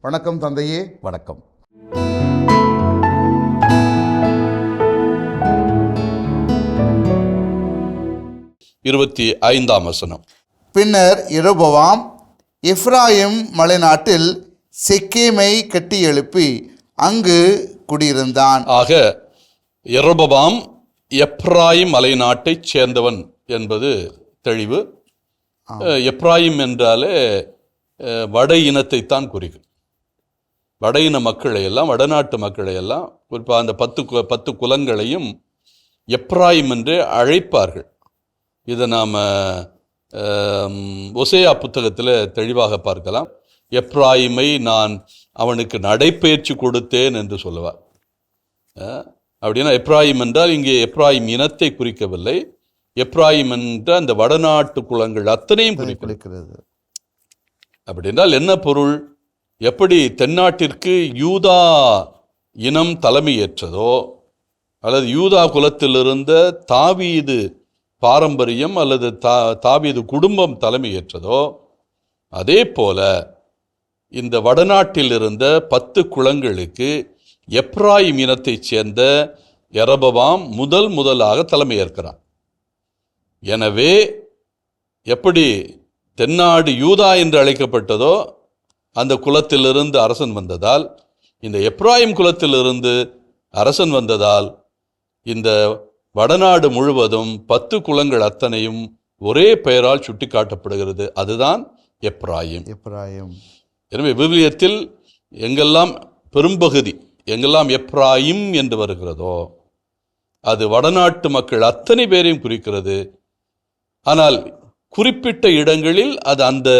வணக்கம் தந்தையே. வணக்கம். இருபத்தி ஐந்தாம் வசனம். பின்னர் எரோபவாம் எஃப்ராயிம் மலைநாட்டில் செக்கேமை கட்டி எழுப்பி அங்கு குடியிருந்தான். ஆக எரோபபாம் எப்ராயிம் மலைநாட்டைச் சேர்ந்தவன் என்பது தெளிவு. எப்ராயிம் என்றாலே வட இனத்தைத்தான் குறிக்கும். வட இன மக்களை எல்லாம் வடநாட்டு மக்களை எல்லாம் குறிப்பாக அந்த பத்து பத்து குலங்களையும் எப்ராயிம் என்று அழைப்பார்கள். இதை நாம் ஒசேயா புத்தகத்தில் தெளிவாக பார்க்கலாம். எப்ராயிமை நான் அவனுக்கு நடைப்பயிற்சி கொடுத்தேன் என்று சொல்லுவார். அப்படின்னா எப்ராயிம் என்றால் இங்கே எப்ராயிம் இனத்தை குறிக்கவில்லை. எப்ராயிம் என்ற அந்த வடநாட்டு குலங்கள் அத்தனையும் குறிக்கிறது. அப்படின்றால் என்ன பொருள்? எப்படி தென்னாட்டிற்கு யூதா இனம் தலைமையேற்றதோ அல்லது யூதா குலத்திலிருந்த தாவீது பாரம்பரியம் அல்லது தா தாவீது குடும்பம் தலைமையேற்றதோ அதே போல இந்த வடநாட்டில் இருந்த பத்து குலங்களுக்கு எப்ராயிம் இனத்தைச் சேர்ந்த எரபவாம் முதல் முதலாக தலைமையேற்கிறான். எனவே எப்படி தென்னாடு யூதா என்று அழைக்கப்பட்டதோ அந்த குலத்திலிருந்து அரசன் வந்ததால் இந்த எப்ராயிம் குலத்திலிருந்து அரசன் வந்ததால் இந்த வடநாடு முழுவதும் பத்து குலங்கள் அத்தனையும் ஒரே பெயரால் சுட்டிக்காட்டப்படுகிறது. அதுதான் எப்ராயிம் எப்ராயிம் எனவே விவிலியத்தில் எங்கெல்லாம் பெரும்பகுதி எங்கெல்லாம் எப்ராயிம் என்று வருகிறதோ அது வடநாட்டு மக்கள் அத்தனை பேரையும் குறிக்கிறது. ஆனால் குறிப்பிட்ட இடங்களில் அது அந்த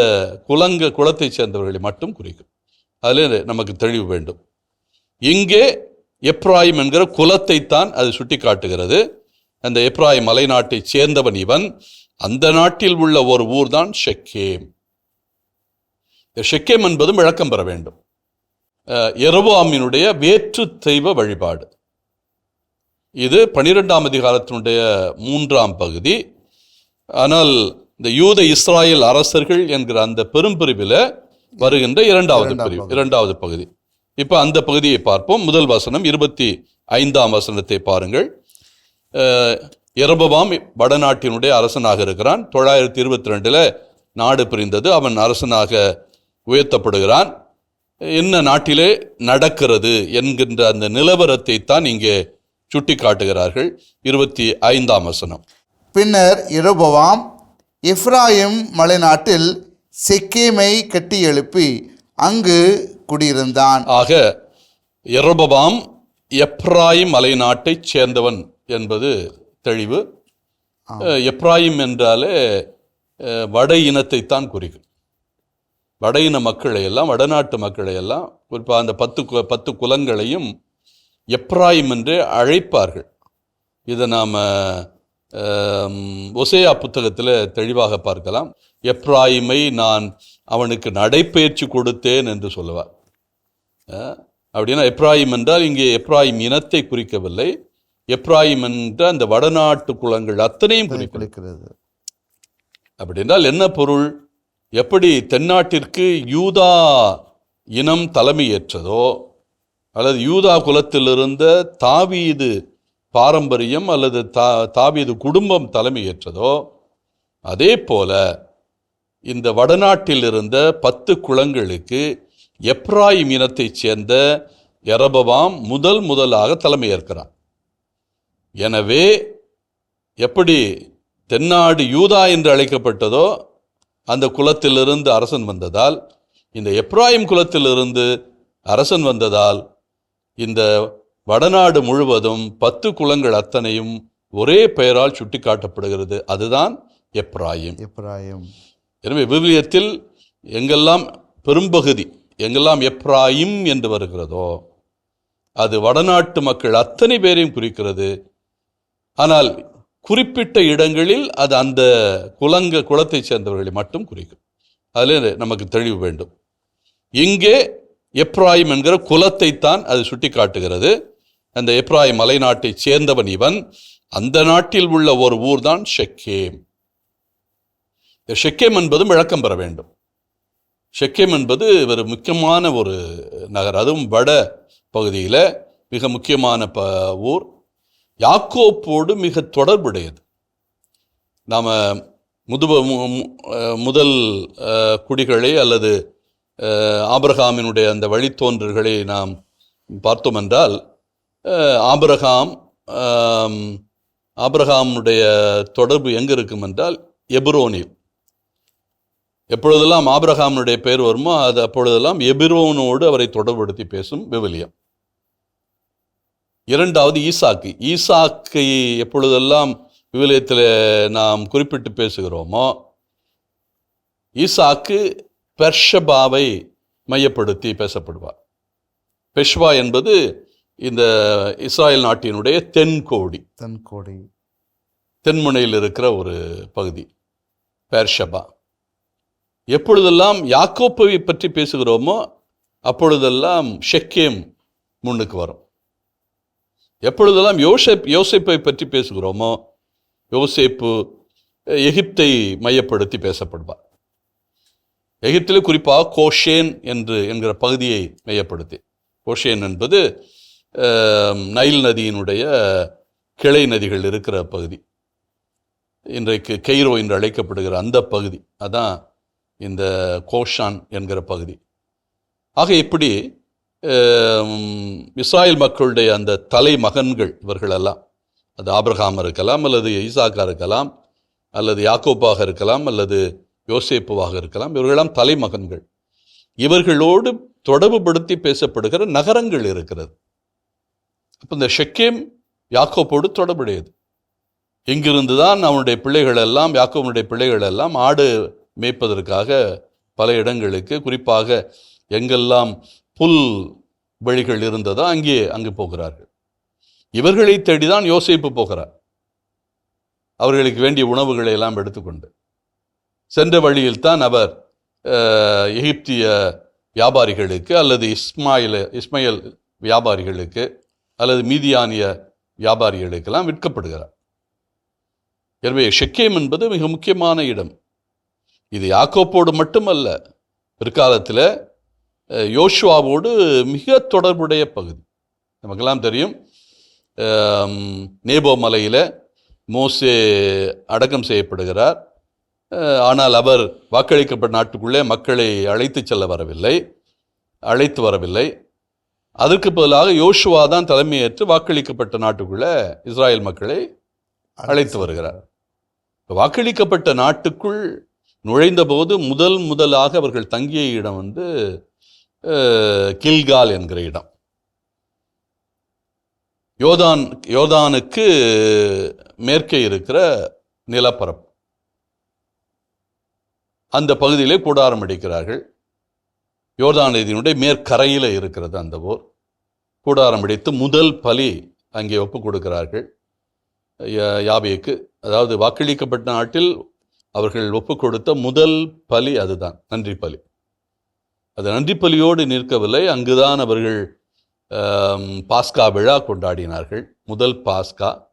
குலங்க குலத்தைச் சேர்ந்தவர்களை மட்டும் குறிக்கும். அதில் நமக்கு தெளிவு வேண்டும். இங்கே எப்ராயிம் என்கிற குலத்தைத்தான் அது சுட்டி காட்டுகிறது அந்த எப்ராயிம் மலைநாட்டைச் சேர்ந்தவன் இவன். அந்த நாட்டில் உள்ள ஒரு ஊர் தான் ஷெக்கேம் ஷெக்கேம் என்பதும் விளக்கம் பெற வேண்டும். எரவாமினுடைய வேற்று தெய்வ வழிபாடு. இது பனிரெண்டாம் அதிகாரத்தினுடைய மூன்றாம் பகுதி. ஆனால் இந்த யூத இஸ்ராயேல் அரசர்கள் என்கிற அந்த பெரும்பிரிவில் வருகின்ற இரண்டாவது பிரிவு. இரண்டாவது பகுதி. இப்போ அந்த பகுதியை பார்ப்போம். முதல் வசனம் இருபத்தி ஐந்தாம் வசனத்தை பாருங்கள். எரபவாம் வடநாட்டினுடைய அரசனாக இருக்கிறான். தொள்ளாயிரத்தி இருபத்தி ரெண்டில் நாடு பிரிந்தது. அவன் அரசனாக உயர்த்தப்படுகிறான். என்ன நாட்டிலே நடக்கிறது என்கின்ற அந்த நிலவரத்தை தான் இங்கே சுட்டி காட்டுகிறார்கள் இருபத்தி ஐந்தாம் வசனம். பின்னர் எரோபவாம் எஃப்ராயிம் மலைநாட்டில் செக்கேமை கட்டி எழுப்பி அங்கு குடியிருந்தான். ஆக எரோபபாம் எப்ராயிம் மலைநாட்டைச் சேர்ந்தவன் என்பது தெளிவு. எப்ராயிம் என்றாலே வட இனத்தைத்தான் குறிக்கும். வட இன மக்களை எல்லாம் வடநாட்டு மக்களை எல்லாம் குறிப்பாக அந்த பத்து பத்து குலங்களையும் எப்ராயிம் என்று அழைப்பார்கள். இதை நாம் ஒசேயா புத்தகத்தில் தெளிவாக பார்க்கலாம். எப்ராயிமை நான் அவனுக்கு நடைப்பயிற்சி கொடுத்தேன் என்று சொல்லுவார். அப்படின்னா எப்ராயிம் என்றால் இங்கே எப்ராயிம் இனத்தை குறிக்கவில்லை. எப்ராயிம் என்ற அந்த வடநாட்டு குலங்கள் அத்தனையும் குறிக்கிறது. அப்படின்றால் என்ன பொருள்? எப்படி தென்னாட்டிற்கு யூதா இனம் தலைமையேற்றதோ அல்லது யூதா குலத்திலிருந்த தாவீது பாரம்பரியம் அல்லது தா தாவீது குடும்பம் தலைமையேற்றதோ அதே போல இந்த வடநாட்டில் இருந்த பத்து குளங்களுக்கு எப்ராயிம் இனத்தைச் சேர்ந்த எரபவாம் முதல் முதலாக தலைமையேற்கிறான் எனவே எப்படி தென்னாடு யூதா என்று அழைக்கப்பட்டதோ அந்த குலத்திலிருந்து அரசன் வந்ததால் இந்த எப்ராயிம் குலத்திலிருந்து அரசன் வந்ததால் இந்த வடநாடு முழுவதும் பத்து குலங்கள் அத்தனையும் ஒரே பெயரால் சுட்டிக்காட்டப்படுகிறது. அதுதான் எப்ராயிம். எப்ராயிம். எனவே விவிலியத்தில் எங்கெல்லாம் பெரும்பகுதி எங்கெல்லாம் எப்ராயிம் என்று வருகிறதோ அது வடநாட்டு மக்கள் அத்தனை பேரையும் குறிக்கிறது. ஆனால் குறிப்பிட்ட இடங்களில் அது அந்த குலங்க குலத்தைச் சேர்ந்தவர்களை மட்டும் குறிக்கும். அதில் நமக்கு தெளிவு வேண்டும். இங்கே எப்ராயிம் என்கிற குலத்தைத்தான் அது சுட்டி காட்டுகிறது அந்த எப்ராயிம் மலைநாட்டைச் சேர்ந்தவன் இவன். அந்த நாட்டில் உள்ள ஒரு ஊர் தான் ஷெக்கேம். இந்த ஷெக்கேம் என்பதும் விளக்கம் பெற வேண்டும். ஷெக்கேம் என்பது ஒரு முக்கியமான ஒரு நகர். அதுவும் வட பகுதியில் மிக முக்கியமான ப ஊர். யாக்கோப்போடு மிக தொடர்புடையது. நாம் முதுப மு- முதல் குடிகளை அல்லது ஆபிரகாமினுடைய அந்த வழித்தோன்றல்களை நாம் பார்த்தோம் என்றால் ஆபிரகாம் ஆம், ஆபிரகாமுடைய தொடர்பு எங்கே இருக்கும் என்றால் எபிரோனில். எப்பொழுதெல்லாம் ஆபிரகாமுடைய பெயர் வருமோ அது அப்பொழுதெல்லாம் எபிரோனோடு அவரை தொடர்புபடுத்தி பேசும் விவிலியம். இரண்டாவது ஈசாக்கு. ஈசாக்கை எப்பொழுதெல்லாம் விவிலியத்தில் நாம் குறிப்பிட்டு பேசுகிறோமோ ஈசாக்கு பெர்ஷபாவை மையப்படுத்தி பேசப்படுவார். பெஷ்வா என்பது இந்த இஸ்ராயல் நாட்டினுடைய தென்கோடி தென்கோடி. தென்முனையில் இருக்கிற ஒரு பகுதி பெர்ஷபா. எப்பொழுதெல்லாம் யாக்கோப்பை பற்றி பேசுகிறோமோ அப்பொழுதெல்லாம் ஷெக்கேம் முன்னுக்கு வரும். எப்பொழுதெல்லாம் யோசேப் யோசேப்பை பற்றி பேசுகிறோமோ யோசேப்பு எகிப்தை மையப்படுத்தி பேசப்படுவார். எகிப்தில் குறிப்பாக கோஷேன் என்று என்கிற பகுதியை மையப்படுத்தி. கோஷேன் என்பது நைல் நதியினுடைய கிளை நதிகள் இருக்கிற பகுதி. இன்றைக்கு கெய்ரோ என்று அழைக்கப்படுகிற அந்த பகுதி. அதான் இந்த கோஷான் என்கிற பகுதி. ஆக இப்படி இஸ்ராயல் மக்களுடைய அந்த தலைமகன்கள் இவர்களெல்லாம் அது ஆப்ரஹாம் இருக்கலாம் அல்லது ஈசாக்கா இருக்கலாம் அல்லது யாக்கோப்பாக இருக்கலாம் அல்லது யோசேப்புவாக இருக்கலாம் இவர்களெல்லாம் தலைமகன்கள். இவர்களோடு தொடர்புபடுத்தி பேசப்படுகிற நகரங்கள் இருக்கிறது. அப்போ இந்த ஷெக்கேம் யாக்கோப்போடு தொடர்புடையது. இங்கிருந்து தான் அவனுடைய பிள்ளைகள் எல்லாம் யாக்கோவனுடைய பிள்ளைகள் எல்லாம் ஆடு மேய்ப்பதற்காக பல இடங்களுக்கு குறிப்பாக எங்கெல்லாம் புல் வழிகள் இருந்ததோ அங்கே அங்கு போகிறார்கள். இவர்களை தேடிதான் யோசிப்பு போகிறார். அவர்களுக்கு வேண்டிய உணவுகளை எல்லாம் எடுத்துக்கொண்டு. சென்ற வழியில் தான் அவர் எகிப்திய வியாபாரிகளுக்கு அல்லது இஸ்மாயில் இஸ்மையல் வியாபாரிகளுக்கு அல்லது மீதியானிய வியாபாரிகளுக்கெல்லாம் விற்கப்படுகிறார். எனவே ஷெக்கேம் என்பது மிக முக்கியமான இடம். இது யாக்கோப்போடு மட்டுமல்ல பிற்காலத்தில் யோஷுவாவோடு மிக தொடர்புடைய பகுதி. நமக்கெல்லாம் தெரியும் நேபோ மலையில் மோசே அடக்கம் செய்யப்படுகிறார். ஆனால் அவர் வாக்களிக்கப்பட்ட நாட்டுக்குள்ளே மக்களை அழைத்து செல்ல வரவில்லை அழைத்து வரவில்லை. அதற்கு பதிலாக யோசுவா தான் தலைமையேற்று வாக்களிக்கப்பட்ட நாட்டுக்குள்ளே இஸ்ராயல் மக்களை அழைத்து வருகிறார். வாக்களிக்கப்பட்ட நாட்டுக்குள் நுழைந்தபோது முதல் முதலாக அவர்கள் தங்கிய இடம் வந்து கில்கால் என்கிற இடம். யோதான் யோதானுக்கு மேற்கே இருக்கிற நிலப்பரப்பு. அந்த பகுதியிலே கூடாரம் அடிக்கிறார்கள். யோர்தான் நதியினுடைய மேற்கரையில் இருக்கிறது அந்த ஊர். கூடாரம் அடித்து முதல் பலி அங்கே ஒப்பு கொடுக்கிறார்கள். யா- யாபேக்கு அதாவது வாக்களிக்கப்பட்ட நாட்டில் அவர்கள் ஒப்பு கொடுத்த முதல் பலி அதுதான் நன்றி பலி. அது நன்றி பலியோடு நிற்கவில்லை அங்குதான் அவர்கள் பாஸ்கா விழா கொண்டாடினார்கள் முதல் பாஸ்கா.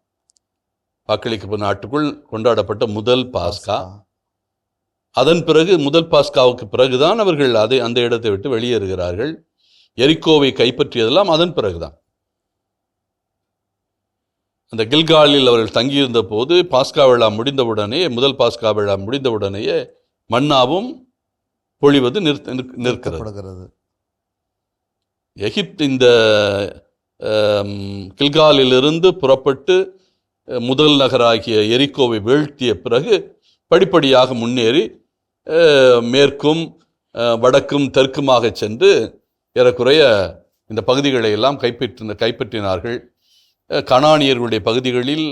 வாக்களிக்கப்பட்ட நாட்டுக்குள் கொண்டாடப்பட்ட முதல் பாஸ்கா. அதன் பிறகு முதல் பாஸ்காவுக்கு பிறகுதான் அவர்கள் அதை அந்த இடத்தை விட்டு வெளியேறுகிறார்கள். எரிக்கோவை கைப்பற்றியதெல்லாம் அதன் பிறகுதான். அந்த கில்காலில் அவர்கள் தங்கியிருந்த போது பாஸ்கா விழா முடிந்தவுடனே முதல் பாஸ்கா விழா முடிந்தவுடனேயே மன்னாவும் பொழிவது நிறுத்த நிற்க- நிற்கிறது. எகிப்து இந்த கில்காலிலிருந்து புறப்பட்டு முதல் நகராகிய எரிக்கோவை வீழ்த்திய பிறகு படிப்படியாக முன்னேறி மேற்கும் வடக்கும் தெற்குமாக சென்று ஏறக்குறைய இந்த பகுதிகளை எல்லாம் கைப்பற்றின கைப்பற்றினார்கள். கணானியர்களுடைய பகுதிகளில்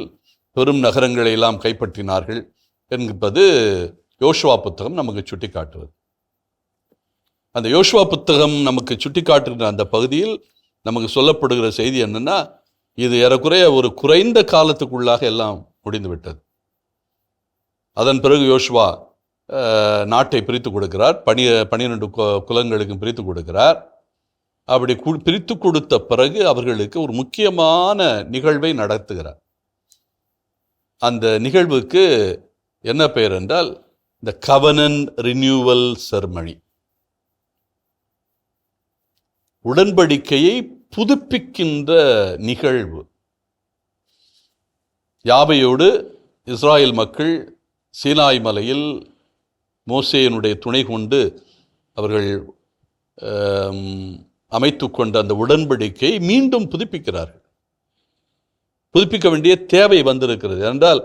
பெரும் நகரங்களை எல்லாம் கைப்பற்றினார்கள் என்பது யோசுவா புத்தகம் நமக்கு சுட்டிக்காட்டுவது. அந்த யோசுவா புத்தகம் நமக்கு சுட்டி காட்டுகிற அந்த பகுதியில் நமக்கு சொல்லப்படுகிற செய்தி என்னென்னா இது ஏறக்குறைய ஒரு குறைந்த காலத்துக்குள்ளாக எல்லாம் முடிந்துவிட்டது. அதன் பிறகு யோசுவா நாட்டை பிரித்து கொடுக்கிறார். பனி பனிரெண்டு குலங்களுக்கும் பிரித்து கொடுக்கிறார். அப்படி கு பிரித்து கொடுத்த பிறகு அவர்களுக்கு ஒரு முக்கியமான நிகழ்வை நடத்துகிறார். அந்த நிகழ்வுக்கு என்ன பெயர் என்றால் இந்த கவனன் ரினியூவல் செர்மணி உடன்படிக்கையை புதுப்பிக்கின்ற நிகழ்வு. யாபையோடு இஸ்ராயல் மக்கள் சீனாய் மலையில் மோசேயினுடைய துணை கொண்டு அவர்கள் அமைத்து கொண்ட அந்த உடன்படிக்கையை மீண்டும் புதுப்பிக்கிறார்கள். புதுப்பிக்க வேண்டிய தேவை வந்திருக்கிறது. என்றால்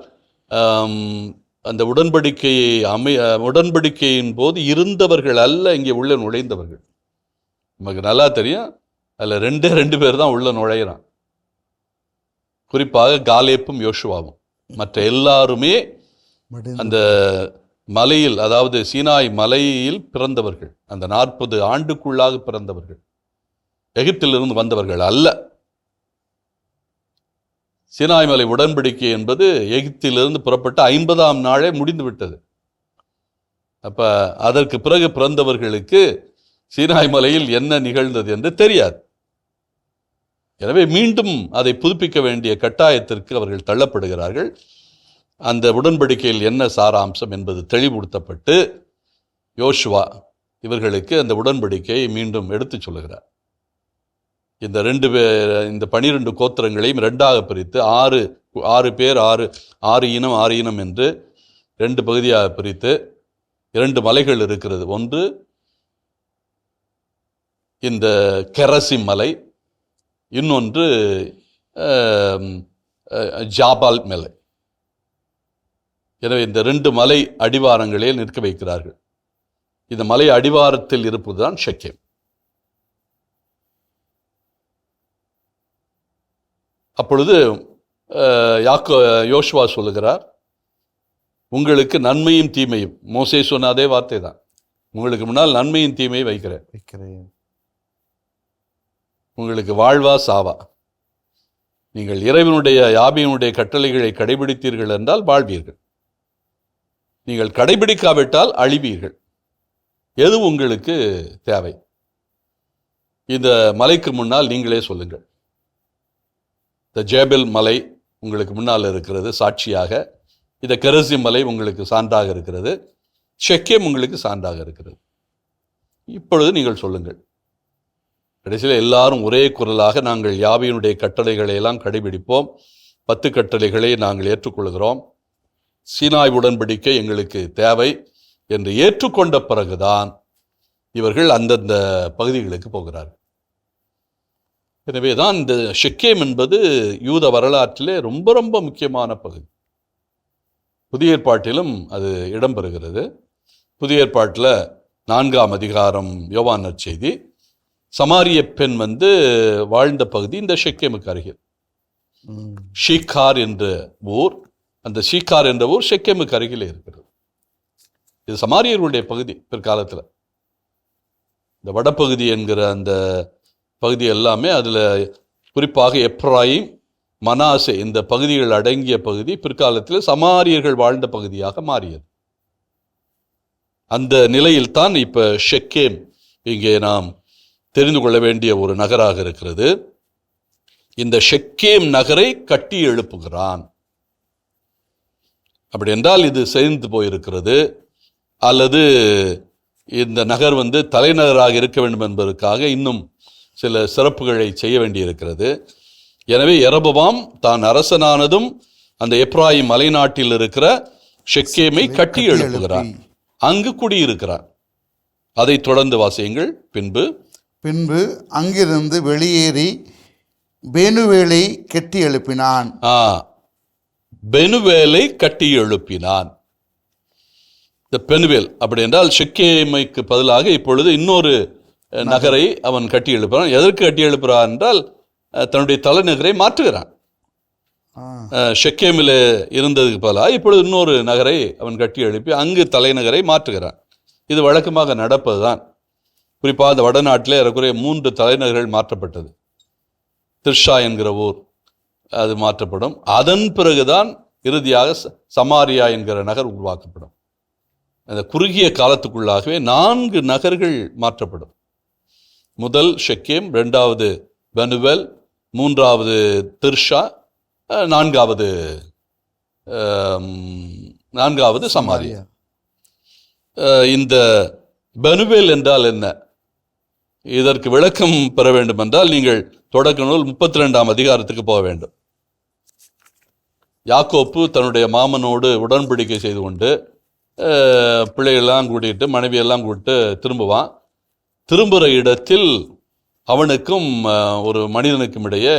அந்த உடன்படிக்கையை அமை உடன்படிக்கையின் போது இருந்தவர்கள் அல்ல இங்கே உள்ள நுழைந்தவர்கள். நமக்கு நல்லா தெரியும் அதில் ரெண்டே ரெண்டு பேர் தான் உள்ள நுழையிறான். குறிப்பாக காலேப்பும் யோசுவாவும். மற்ற எல்லாருமே அந்த மலையில் அதாவது சீனாய் மலையில் பிறந்தவர்கள். அந்த நாற்பது ஆண்டுக்குள்ளாக பிறந்தவர்கள். எகிப்திலிருந்து வந்தவர்கள் அல்ல. சீனாய் மலை உடன்படிக்கை என்பது எகிப்திலிருந்து புறப்பட்ட ஐம்பதாம் நாளே முடிந்து விட்டது அப்ப அதற்கு பிறகு பிறந்தவர்களுக்கு சீனாய் மலையில் என்ன நிகழ்ந்தது என்று தெரியாது. எனவே மீண்டும் அதை புதுப்பிக்க வேண்டிய கட்டாயத்திற்கு அவர்கள் தள்ளப்படுகிறார்கள். அந்த உடன்படிக்கையில் என்ன சாராம்சம் என்பது தெளிவுபடுத்தப்பட்டு யோசுவா இவர்களுக்கு அந்த உடன்படிக்கையை மீண்டும் எடுத்துச் சொல்லுகிறார். இந்த ரெண்டு பேர் இந்த பனிரெண்டு கோத்திரங்களையும் ரெண்டாக பிரித்து ஆறு ஆறு பேர் ஆறு ஆறு இனம் ஆறு இனம் என்று ரெண்டு பகுதியாக பிரித்து இரண்டு மலைகள் இருக்கிறது. ஒன்று இந்த கெரசி மலை இன்னொன்று ஜாபால் மலை. எனவே இந்த ரெண்டு மலை அடிவாரங்களில் நிற்க வைக்கிறார்கள். இந்த மலை அடிவாரத்தில் இருப்பதுதான் ஷெக்கேம். அப்பொழுது யாக்கோ யோசுவா சொல்லுகிறார் உங்களுக்கு நன்மையும் தீமையும் மோசே சொன்ன அதே வார்த்தை தான் உங்களுக்கு முன்னால் நன்மையும் தீமையும் வைக்கிறேன். வைக்கிறேன். உங்களுக்கு வாழ்வா சாவா. நீங்கள் இறைவனுடைய யாபியனுடைய கட்டளைகளை கடைபிடித்தீர்கள் என்றால் வாழ்வீர்கள். நீங்கள் கடைபிடிக்காவிட்டால் அழிவீர்கள். எது உங்களுக்கு தேவை? இந்த மலைக்கு முன்னால் நீங்களே சொல்லுங்கள். இந்த ஜேபெல் மலை உங்களுக்கு முன்னால் இருக்கிறது சாட்சியாக. இந்த கரசி மலை உங்களுக்கு சான்றாக இருக்கிறது. செக்கேம் உங்களுக்கு சான்றாக இருக்கிறது. இப்பொழுது நீங்கள் சொல்லுங்கள். கடைசியில் எல்லாரும் ஒரே குரலாக நாங்கள் யாவையினுடைய கட்டளைகளை எல்லாம் கடைபிடிப்போம். பத்து கட்டளைகளை நாங்கள் ஏற்றுக்கொள்கிறோம். சீனாய் உடன்படிக்கை எங்களுக்கு தேவை என்று ஏற்றுக்கொண்ட பிறகுதான் இவர்கள் அந்தந்த பகுதிகளுக்கு போகிறார்கள். எனவே தான் இந்த ஷெக்கேம் என்பது யூத வரலாற்றிலே ரொம்ப ரொம்ப முக்கியமான பகுதி. புதிய ஏற்பாட்டிலும் அது இடம்பெறுகிறது. புதிய ஏற்பாட்டில் நான்காம் அதிகாரம் யோவான் நற்செய்தி. சமாரிய பெண் வந்து வாழ்ந்த பகுதி இந்த ஷெக்கேமுக்கு அருகில். ஷீகார் என்ற ஊர் அந்த ஷீகார் என்ற ஊர் ஷெக்கேமுக்கு அருகிலே இருக்கிறது. இது சமாரியர்களுடைய பகுதி பிற்காலத்தில். இந்த வடப்பகுதி என்கிற அந்த பகுதி எல்லாமே அதில் குறிப்பாக எப்ராயிம் மனாசே இந்த பகுதிகள் அடங்கிய பகுதி பிற்காலத்தில் சமாரியர்கள் வாழ்ந்த பகுதியாக மாறியது. அந்த நிலையில்தான் இப்போ ஷெக்கேம் இங்கே நாம் தெரிந்து கொள்ள வேண்டிய ஒரு நகராக இருக்கிறது. இந்த ஷெக்கேம் நகரை கட்டி எழுப்புகிறான். அப்படி என்றால் இது சேர்ந்து போயிருக்கிறது. அல்லது இந்த நகர் வந்து தலைநகராக இருக்க வேண்டும் என்பதற்காக இன்னும் சில சிறப்புகளை செய்ய வேண்டியிருக்கிறது. எனவே எரபவாம் தான் அரசனானதும் அந்த எப்ராயிம் மலைநாட்டில் இருக்கிற ஷெக்கேமை கட்டி எழுப்புகிறார். அங்கு குடியிருக்கிறான் அதைத் தொடர்ந்து வாசியுங்கள். பின்பு பின்பு அங்கிருந்து வெளியேறி பேனுவேலை கெட்டி எழுப்பினான். ஆ பெனுவேலை கட்டி எழுப்பினான் இந்த பெனுவேல் அப்படி என்றால் ஷெக்கேமைக்கு பதிலாக இப்பொழுது இன்னொரு நகரை அவன் கட்டி எழுப்புறான் எதற்கு கட்டி எழுப்புறான் என்றால் தன்னுடைய தலைநகரை மாற்றுகிறான். ஷெக்கேமில் இருந்ததுக்கு பதிலாக இப்பொழுது இன்னொரு நகரை அவன் கட்டி எழுப்பி அங்கு தலைநகரை மாற்றுகிறான். இது வழக்கமாக நடப்பதுதான். குறிப்பாக அந்த வடநாட்டில் ஏறக்குறைய மூன்று தலைநகர்கள் மாற்றப்பட்டது. திர்ஷா என்கிற ஊர். அது மாற்றப்படும். அதன் பிறகுதான் இறுதியாக சமாரியா என்கிற நகர் உருவாக்கப்படும். அந்த குறுகிய காலத்துக்குள்ளாகவே நான்கு நகர்கள் மாற்றப்படும். முதல் ஷெக்கேம் ரெண்டாவது பெனுவெல் மூன்றாவது திர்ஷா நான்காவது நான்காவது சமாரியா. இந்த பெனுவேல் என்றால் என்ன? இதற்கு விளக்கம் பெற வேண்டும் என்றால் நீங்கள் தொடக்க நூல் முப்பத்தி ரெண்டாம் அதிகாரத்துக்கு போக வேண்டும். யாக்கோப்பு தன்னுடைய மாமனோடு உடன்படிக்கை செய்து கொண்டு பிள்ளைகள்லாம் கூட்டிகிட்டு மனைவியெல்லாம் கூப்பிட்டு திரும்புவான். திரும்புகிற இடத்தில் அவனுக்கும் ஒரு மனிதனுக்கும் இடையே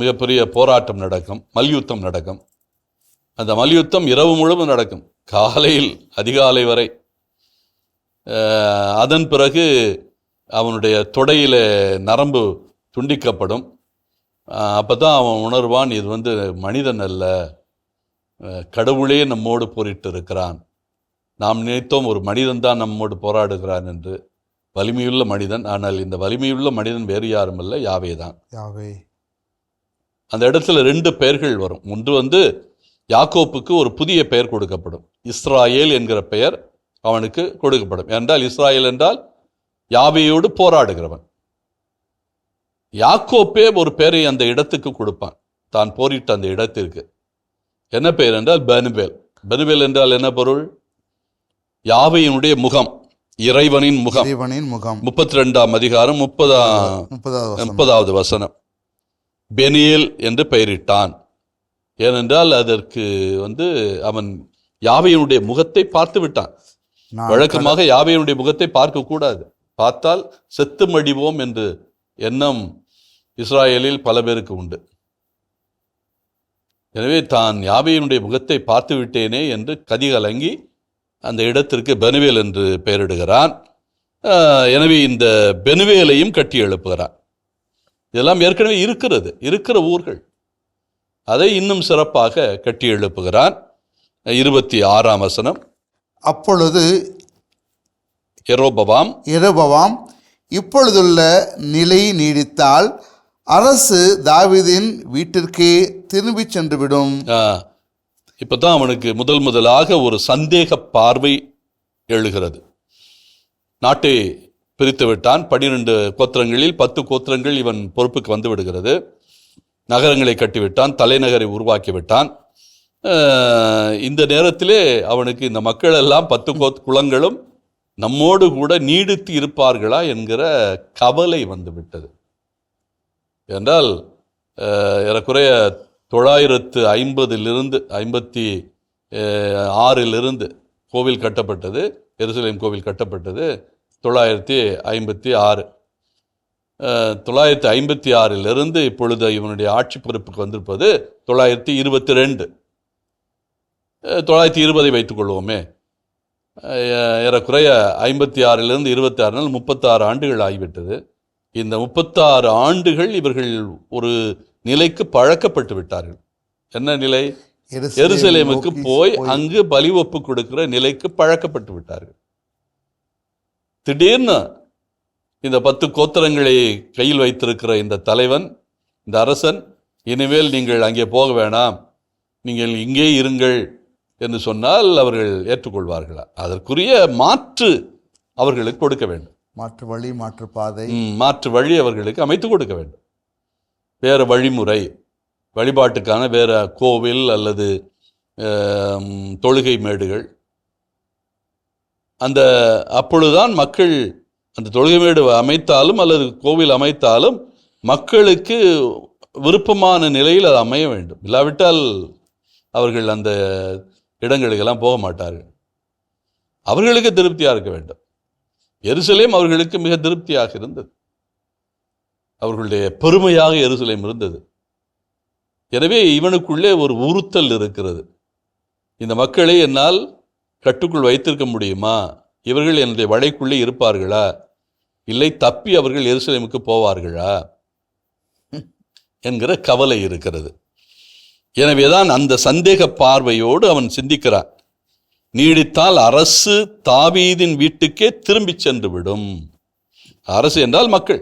மிகப்பெரிய போராட்டம் நடக்கும் மல்யுத்தம் நடக்கும். அந்த மல்யுத்தம் இரவு முழுவதும் நடக்கும். காலையில் அதிகாலை வரை. அதன் பிறகு அவனுடைய தொடையில நரம்பு துண்டிக்கப்படும். அப்போ தான் அவன் உணர்வான் இது வந்து மனிதன் அல்ல. கடவுளே நம்மோடு போரிட்டு இருக்கிறான் நாம் நினைத்தோம் ஒரு மனிதன் தான் நம்மோடு போராடுகிறான் என்று. வலிமையுள்ள மனிதன் ஆனால் இந்த வலிமையுள்ள மனிதன் வேறு யாரும் அல்ல யாவே தான். யாவே. அந்த இடத்துல ரெண்டு பெயர்கள் வரும். ஒன்று வந்து யாக்கோப்புக்கு ஒரு புதிய பெயர் கொடுக்கப்படும். இஸ்ராயேல் என்கிற பெயர் அவனுக்கு கொடுக்கப்படும். என்றால் இஸ்ராயேல் என்றால் யாவையோடு போராடுகிறவன். யாக்கோப்பே ஒரு பெயரை அந்த இடத்துக்கு கொடுப்பான். தான் போரிட்ட அந்த இடத்திற்கு. என்ன பெயர் என்றால்? பெனுவேல். பெனுவேல் என்றால் என்ன பொருள்? யாவையினுடைய முகம் இறைவனின் முகம். இறைவனின் முகம். முப்பத்தி ரெண்டாம் அதிகாரம் முப்பதாம் முப்பதாவது வசனம். பெனியேல் என்று பெயரிட்டான். ஏனென்றால் அதற்கு வந்து அவன் யாவையினுடைய முகத்தை பார்த்து விட்டான். வழக்கமாக யாவையினுடைய முகத்தை பார்க்க கூடாது பார்த்தால் செத்து மடிவோம் என்று எண்ணம் இஸ்ராயேலில் பல பேருக்கு உண்டு. எனவே தான் யாவையினுடைய முகத்தை பார்த்து விட்டேனே என்று கதிகலங்கி அந்த இடத்திற்கு பெனுவேல் என்று பெயரிடுகிறான். எனவே இந்த பெனுவேலையும் கட்டி எழுப்புகிறான். இதெல்லாம் ஏற்கனவே இருக்கிறது இருக்கிற ஊர்கள். அதை இன்னும் சிறப்பாக கட்டி எழுப்புகிறான். இருபத்தி ஆறாம் வசனம். அப்பொழுது எரோபவாம் எரோபவாம் இப்பொழுதுள்ள நிலை நீடித்தால் அரசு தாவிதின் வீட்டிற்கே திரும்பிச் சென்றுவிடும். இப்போ தான் அவனுக்கு முதல் முதலாக ஒரு சந்தேக பார்வை எழுகிறது. நாட்டை பிரித்து விட்டான் பன்னிரெண்டு கோத்திரங்களில் பத்து கோத்திரங்கள் இவன் பொறுப்புக்கு வந்து விடுகிறது. நகரங்களை கட்டிவிட்டான் தலைநகரை உருவாக்கி விட்டான் இந்த நேரத்திலே அவனுக்கு இந்த மக்கள் எல்லாம் பத்து கோத் குலங்களும் நம்மோடு கூட நீடித்து இருப்பார்களா என்கிற கவலை வந்து விட்டது என்றால் ஏறக்குறைய தொள்ளாயிரத்து ஐம்பதிலிருந்து ஐம்பத்தி ஆறிலிருந்து கோவில் கட்டப்பட்டது எருசலேம் கோவில் கட்டப்பட்டது தொள்ளாயிரத்தி ஐம்பத்தி ஆறு. தொள்ளாயிரத்தி ஐம்பத்தி ஆறிலிருந்து இப்பொழுது இவனுடைய ஆட்சி பொறுப்புக்கு வந்திருப்பது தொள்ளாயிரத்தி இருபத்தி ரெண்டு தொள்ளாயிரத்தி இருபதை வைத்துக்கொள்வோமே ஏறக்குறைய ஐம்பத்தி ஆறிலிருந்து இருபத்தி ஆறு நாள் முப்பத்தாறு ஆண்டுகள் ஆகிவிட்டது. இந்த முப்பத்தாறு ஆண்டுகள் இவர்கள் ஒரு நிலைக்கு பழக்கப்பட்டு விட்டார்கள். என்ன நிலை? எருசலேம் எருசலேமுக்கு போய் அங்கு பலி ஒப்பு கொடுக்கிற நிலைக்கு பழக்கப்பட்டு விட்டார்கள். திடீர்னு இந்த பத்து கோத்திரங்களை கையில் வைத்திருக்கிற இந்த தலைவன் இந்த அரசன் இனிமேல் நீங்கள் அங்கே போக வேணாம் நீங்கள் இங்கே இருங்கள் என்று சொன்னால் அவர்கள் ஏற்றுக்கொள்வார்களா? அதற்குரிய மாற்று அவர்களுக்கு கொடுக்க வேண்டும். மாற்று வழி மாற்று பாதை. மாற்று வழி அவர்களுக்கு அமைத்து கொடுக்க வேண்டும். வேறு வழிமுறை வழிபாட்டுக்கான வேறு கோவில் அல்லது தொழுகை மேடுகள். அந்த அப்பொழுதுதான் மக்கள் அந்த தொழுகை மேடு அமைத்தாலும் அல்லது கோவில் அமைத்தாலும் மக்களுக்கு விருப்பமான நிலையில் அது அமைய வேண்டும். இல்லாவிட்டால் அவர்கள் அந்த இடங்களுக்கெல்லாம் போக மாட்டார்கள். அவர்களுக்கு திருப்தியாக இருக்க வேண்டும். எருசலேம் அவர்களுக்கு மிக திருப்தியாக இருந்தது. அவர்களுடைய பெருமையாக எருசலேம் இருந்தது. எனவே இவனுக்குள்ளே ஒரு உறுத்தல் இருக்கிறது. இந்த மக்களை என்னால் கட்டுக்குள் வைத்திருக்க முடியுமா? இவர்கள் என்னுடைய வலைக்குள்ளே இருப்பார்களா? இல்லை தப்பி அவர்கள் எருசலேமுக்கு போவார்களா? என்கிற கவலை இருக்கிறது. எனவேதான் அந்த சந்தேக பார்வையோடு அவன் சிந்திக்கிறான். நீடித்தால் அரசு தாவீதின் வீட்டுக்கே திரும்பிச் சென்று விடும் அரசு என்றால் மக்கள்.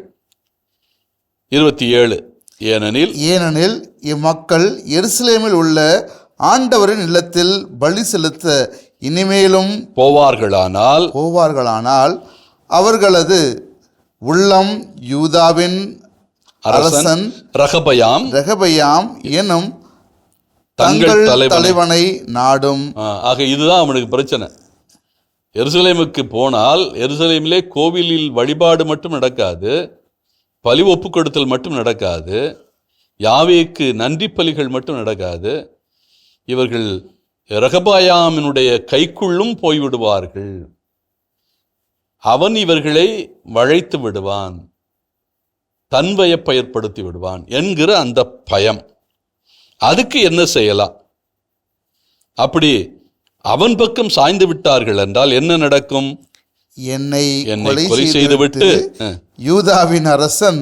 இருபத்தி ஏழு. ஏனெனில் ஏனெனில் இம்மக்கள் எருசலேமில் உள்ள ஆண்டவரின் இல்லத்தில் பலி செலுத்த இனிமேலும் போவார்களானால் போவார்களானால் அவர்களது உள்ளம் யூதாவின் அரசன் ரகபயாம் ரெகபயாம் எனும் தங்கள் தலைவனை நாடும். ஆக இதுதான் அவனுக்கு பிரச்சனை. எருசலேமுக்கு போனால் எருசலேமிலே கோவிலில் வழிபாடு மட்டும் நடக்காது பலி ஒப்பு கொடுத்தல் மட்டும் நடக்காது யாவேக்கு நன்றி பலிகள் மட்டும் நடக்காது. இவர்கள் ரகபாயாமினுடைய கைக்குள்ளும் போய்விடுவார்கள். அவன் இவர்களை வளைத்து விடுவான் தன்வயப்பயற்படுத்தி விடுவான் என்கிற அந்த பயம். அதுக்கு என்ன செய்யலாம்? அப்படி அவன் பக்கம் சாய்ந்து விட்டார்கள் என்றால் என்ன நடக்கும்? என்னை கொலை செய்துவிட்டு. யூதாவின் அரசன்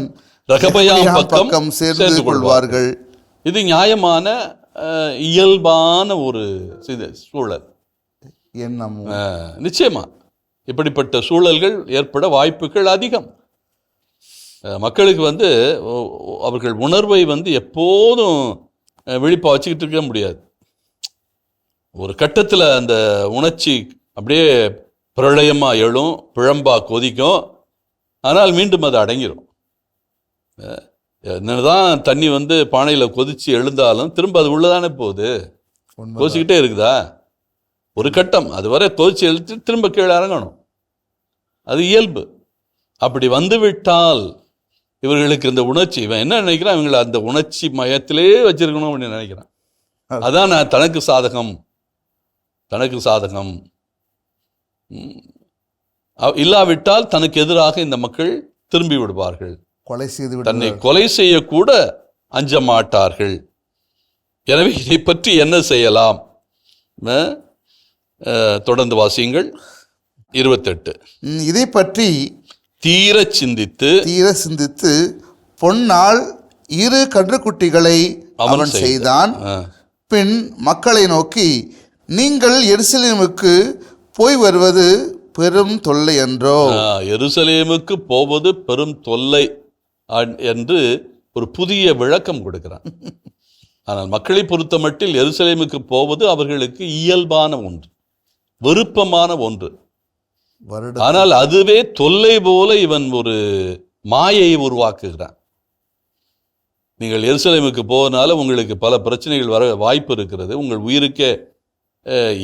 ரகபயாம் பக்கம் சேர்ந்து கொள்வார்கள். இது நியாயமான இயல்பான ஒரு சூழல். எண்ணம் நிச்சயமா. இப்படிப்பட்ட சூழல்கள் ஏற்பட வாய்ப்புகள் அதிகம். மக்களுக்கு வந்து அவர்கள் உணர்வை வந்து எப்போதும் அஹ், விழிப்பா வச்சுக்கிட்டு இருக்க முடியாது. ஒரு கட்டத்தில் அந்த உணர்ச்சி அப்படியே பிரளயமா எழும் பிழம்பா கொதிக்கும். ஆனால் மீண்டும் அது அடங்கிரும். அஹ், என்னதான் தண்ணி வந்து பானையில் கொதிச்சு எழுந்தாலும் திரும்ப அது உள்ளதானே போகுது. கொதிச்சுக்கிட்டே இருக்குதா? ஒரு கட்டம். அது வரை கொதிச்சு எழுத்து திரும்ப கீழே இறங்கணும். அது இயல்பு. அப்படி வந்துவிட்டால் இவர்களுக்கு இந்த உணர்ச்சி இவன் என்ன நினைக்கிறான்? இவங்களை அந்த உணர்ச்சி மயத்திலே வச்சிருக்கணும் அப்படின்னு நினைக்கிறான். அதான் நான் தனக்கு சாதகம். தனக்கு சாதகம். இல்லாவிட்டால் தனக்கு எதிராக இந்த மக்கள் திரும்பி விடுவார்கள். கொலை செய்து தன்னை கொலை செய்யக்கூட அஞ்ச மாட்டார்கள் எனவே இதை பற்றி என்ன செய்யலாம்? தொடர்ந்து வாசியுங்கள். இருபத்தெட்டு. இதை பற்றி தீர சிந்தித்து தீர சிந்தித்து பொன்னால் இரு கன்றுக்குட்டிகளை அவன் செய்தான். பின் மக்களை நோக்கி நீங்கள் எருசலேமுக்கு போய் வருவது பெரும் தொல்லை என்றோ? எருசலேமுக்கு போவது பெரும் தொல்லை என்று ஒரு புதிய விளக்கம் கொடுக்கிறான். ஆனால் மக்களை பொறுத்த மட்டில் எருசலேமுக்கு போவது அவர்களுக்கு இயல்பான ஒன்று விருப்பமான ஒன்று. வருடம் ஆனால் அதுவே தொல்லை போல இவன் ஒரு மாயையை உருவாக்குகிறான். நீங்கள் எருசலேமுக்கு போவதனால உங்களுக்கு பல பிரச்சனைகள் வர வாய்ப்பு இருக்கிறது. உங்கள் உயிருக்கே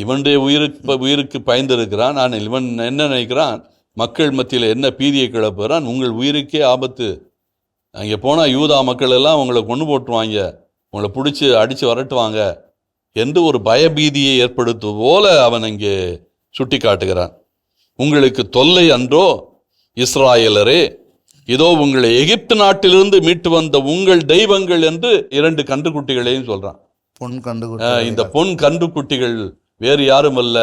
இவனுடைய உயிருக்கு உயிருக்கு பயந்திருக்கிறான். ஆனால் இவன் என்ன நினைக்கிறான்? மக்கள் மத்தியில் என்ன பீதியை கிளப்புகிறான்? உங்கள் உயிருக்கே ஆபத்து. அங்கே போனால் யூதா மக்கள் எல்லாம் உங்களை கொண்டு போட்டுருவாங்க. உங்களை பிடிச்சி அடித்து வரட்டுவாங்க. என்று ஒரு பயபீதியை ஏற்படுத்துவது போல அவன் அங்கே சுட்டி காட்டுகிறான் உங்களுக்கு தொல்லை அன்றோ இஸ்ராயலரே இதோ உங்களை எகிப்து நாட்டிலிருந்து மீட்டு வந்த உங்கள் தெய்வங்கள் என்று இரண்டு கன்றுக்குட்டிகளையும் சொல்றான். பொன் கண்டுகுட்டிகளை இந்த பொன் கன்றுக்குட்டிகள் வேறு யாரும் அல்ல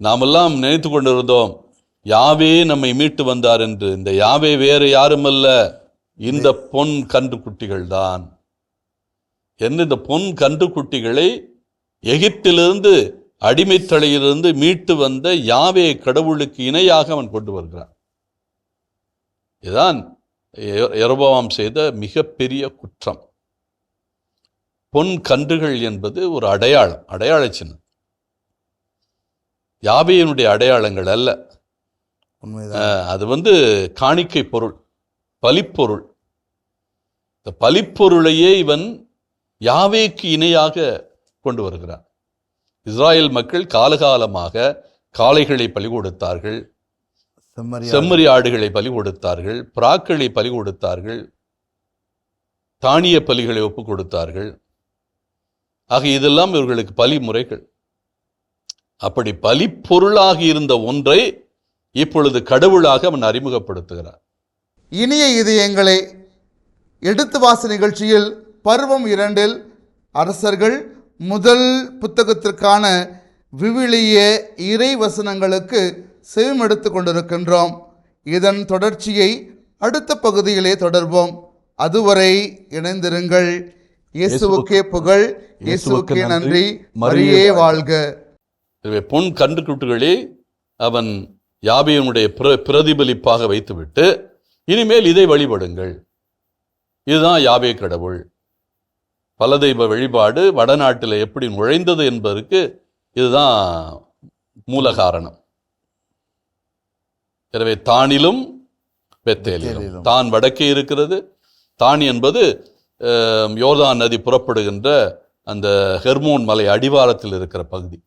நாமெல்லாம் நினைத்து கொண்டிருந்தோம் யாவே நம்மை மீட்டு வந்தார் என்று. இந்த யாவே வேறு யாரும் அல்ல இந்த பொன் கன்றுக்குட்டிகள் தான். என்று இந்த பொன் கன்றுக்குட்டிகளை எகிப்திலிருந்து அடிமைத்தலையிலிருந்து மீட்டு வந்த யாவே கடவுளுக்கு இணையாக அவன் கொண்டு வருகிறான். இதுதான் எரோபோவாம் செய்த மிகப்பெரிய குற்றம். பொன் கன்றுகள் என்பது ஒரு அடையாளம் அடையாள சின்னம். யாவையினுடைய அடையாளங்கள் அல்ல. அது வந்து காணிக்கை பொருள் பலிப்பொருள். இந்த பலிப்பொருளையே இவன் யாவேக்கு இணையாக கொண்டு வருகிறான். இஸ்ராயேல் மக்கள் காலகாலமாக காளைகளை பலி கொடுத்தார்கள் செம்மறி ஆடுகளை பலி கொடுத்தார்கள் பிராக்களை பலி கொடுத்தார்கள் தானிய பலிகளை ஒப்பு கொடுத்தார்கள். ஆக இதெல்லாம் இவர்களுக்கு பலி முறைகள் அப்படி பலிப்பொருளாக இருந்த ஒன்றை இப்பொழுது கடவுளாக அவன் அறிமுகப்படுத்துகிறார். இனிய இதயங்களே எடுத்து வாசி நிகழ்ச்சியில் பருவம் இரண்டில் அரசர்கள் முதல் புத்தகத்திற்கான விவிலிய இறை வசனங்களுக்கு செவிமெடுத்து கொண்டிருக்கின்றோம். இதன் தொடர்ச்சியை அடுத்த பகுதியிலே தொடர்வோம். அதுவரை இணைந்திருங்கள். இயேசுவுக்கே புகழ். இயேசுவுக்கே நன்றி. மரியே வாழ்க. பொன் கன்றுக்குட்டிகளே அவன் யாபேனுடைய பிர பிரதிபலிப்பாக வைத்துவிட்டு இனிமேல் இதை வழிபடுங்கள். இதுதான் யாபே கடவுள். பலதெய்வ வழிபாடு வடநாட்டில் எப்படி நுழைந்தது என்பதற்கு இதுதான் மூல காரணம். எனவே தானிலும் பெத்தேலிலும். தான் வடக்கே இருக்கிறது. தான் என்பது யோர்தான் நதி புறப்படுகின்ற அந்த ஹெர்மோன் மலை அடிவாரத்தில் இருக்கிற பகுதி.